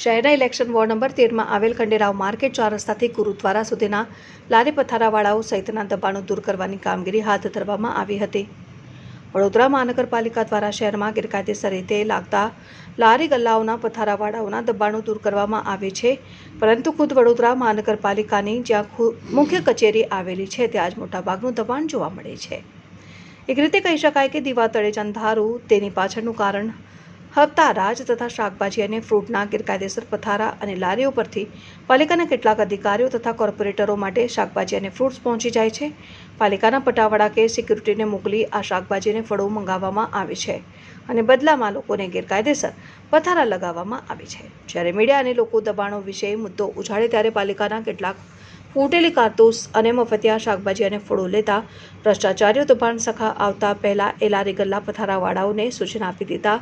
શહેરના election ward number તેરમાં આવેલ ખંડેરાવ માર્કેટ ચાર રસ્તાથી ગુરુદ્વારા સુધીના લારી પથારાવાળાઓ સહિતના દબાણો દૂર કરવાની કામગીરી હાથ ધરવામાં આવી હતી. વડોદરા મહાનગરપાલિકા દ્વારા શહેરમાં ગેરકાયદેસર રીતે લાગતા લારી ગલ્લાઓના પથારાવાળાઓના દબાણો દૂર કરવામાં આવે છે, પરંતુ ખુદ વડોદરા મહાનગરપાલિકાની જ્યાં મુખ્ય કચેરી આવેલી છે, ત્યાં જ મોટાભાગનું દબાણ જોવા મળે છે. એક રીતે કહી શકાય કે દીવા તળે જ અંધારું તેની પાછળનું કારણ હપ્તા, રાજ તથા શાકભાજી અને ફ્રૂટના ગેરકાયદેસર પથારા અને લારીઓ પરથી પાલિકાના કેટલાક અધિકારીઓ તથા કોર્પોરેટરો માટે શાકભાજી અને ફ્રૂટ્સ પહોંચી જાય છે. પાલિકાના પટાવાળા કે સિક્યુરિટીને મોકલી આ શાકભાજી અને ફળો મંગાવવામાં આવે છે અને બદલામાં લોકોને ગેરકાયદેસર પથારા લગાવવામાં આવે છે. જ્યારે મીડિયા અને લોકો દબાણો વિશે મુદ્દો ઉછાળે ત્યારે પાલિકાના કેટલાક ફૂટેલી કારતૂસ અને મફતિયા શાકભાજી અને ફળો લેતા ભ્રષ્ટાચારીઓ દબાણ સખા આવતા પહેલા એ લારી ગલ્લા પથારાવાળાઓને સૂચના આપી દીધા.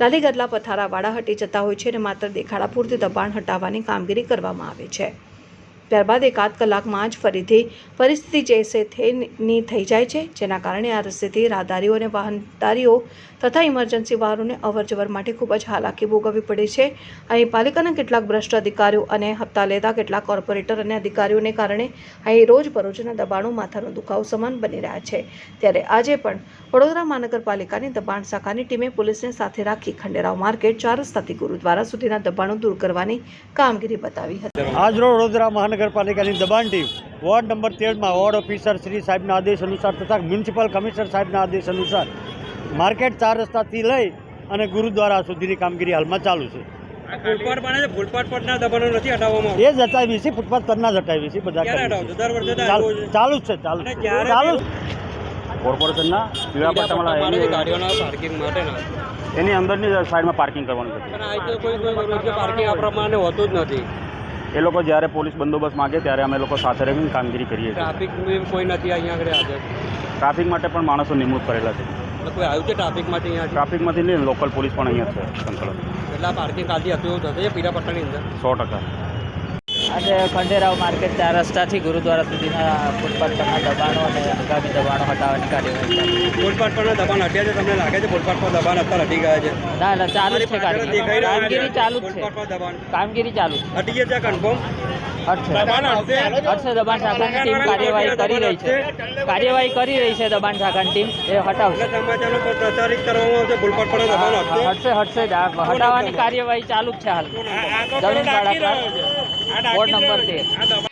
લારી ગલ્લા પથારાવાળા હટી જતા હોય છે અને માત્ર દેખાડા પૂરતી દબાણ હટાવવાની કામગીરી કરવામાં આવે છે. ત્યારબાદ એકાદ કલાકમાં જ ફરીથી પરિસ્થિતિ જૈસે થેની થઈ જાય છે, જેના કારણે આ રસ્તેથી રાહદારીઓ અને વાહનદારીઓ તથા ઇમરજન્સી વાહનોને અવરજવર માટે ખૂબ જ હાલાકી ભોગવવી પડે છે. અહીં પાલિકાના કેટલાક ભ્રષ્ટ અધિકારીઓ અને હપ્તા લેતા કેટલાક કોર્પોરેટર અને અધિકારીઓને કારણે અહીં રોજબરોજના દબાણો માથાનો દુખાવો સમાન બની રહ્યા છે. ત્યારે આજે પણ વડોદરા મહાનગરપાલિકાની દબાણ શાખાની ટીમે પોલીસને સાથે રાખી ખંડેરાવ માર્કેટ ચાર રસ્તાથી ગુરુદ્વારા સુધીના દબાણો દૂર કરવાની કામગીરી બતાવી હતી. આજ વડોદરા મહાનગરપાલિકાની દબાણ ટીમ વોર્ડ નંબર તેરમાં વોર્ડ ઓફિસર શ્રી સાહેબના આદેશ અનુસાર તથા મ્યુનિસિપલ કમિશનર સાહેબના આદેશ અનુસાર માર્કેટ ચાર રસ્તાથી લઈ અને ગુરુદ્વારા સુધીની કામગીરી હાલમાં ચાલુ છે. એ જ હટાવી છે ફૂટપાથ પરના જ હટાવી છે બધા ચાલુ આવું છે. ચાલુ જ છે ચાલુ. ચાલુ કોર્પોરેશનના પીળા પટ્ટાવાળા એની ગાડીઓના પાર્કિંગ માટેના એની અંદરની સાઈડમાં પાર્કિંગ કરવાનું છે. પણ આ તો કોઈ કોઈ રોજે પાર્કિંગ આ પ્રમાણે હોતું જ નથી. એ લોકો જ્યારે પોલીસ બંદોબસ્ત માગે ત્યારે અમે લોકો સાથે રહીને કામગીરી કરીએ છીએ. ટ્રાફિક કોઈ નથી અહીંયા આગળ હાજર? ટ્રાફિક માટે પણ માણસો નિમણૂક કરેલા છે. કોઈ આવ્યું છે ટ્રાફિક માટે અહીંયા ટ્રાફિકમાંથી નહીં લોકલ પોલીસ પણ અહીંયા છે સંકલન. એટલે પાર્કિંગ કાલથી હતું એવું થશે પીરા પટ્ટાની અંદર? સો ટકા. આજે ખંડેરાવ માર્કેટ ચાર રસ્તાથી ગુરુદ્વારા સુધીના ફૂટપાથ પરના દબાણો અને આગામી દબાણો હટાવવાની કાર્યવાહી ફૂટપાથ પરના દબાણ હટ્યા છે? તમને લાગે છે ફૂટપાથ પર દબાણ અત્યારે હટી ગયા છે? ના ના ચાલુ જ છે કામગીરી ચાલુ જ છે. કામગીરી ચાલુ હટી ગયા છે કન્ફર્મ હટશે. દબાણ શાખાની ટીમ કાર્યવાહી કરી રહી છે. કાર્યવાહી કરી રહી છે દબાણ શાખાની ટીમ. એ હટાવશે. હટશે? હટશે હટાવવાની કાર્યવાહી ચાલુ જ છે હાલ. જમીન ભાડા વોર્ડ નંબર તેર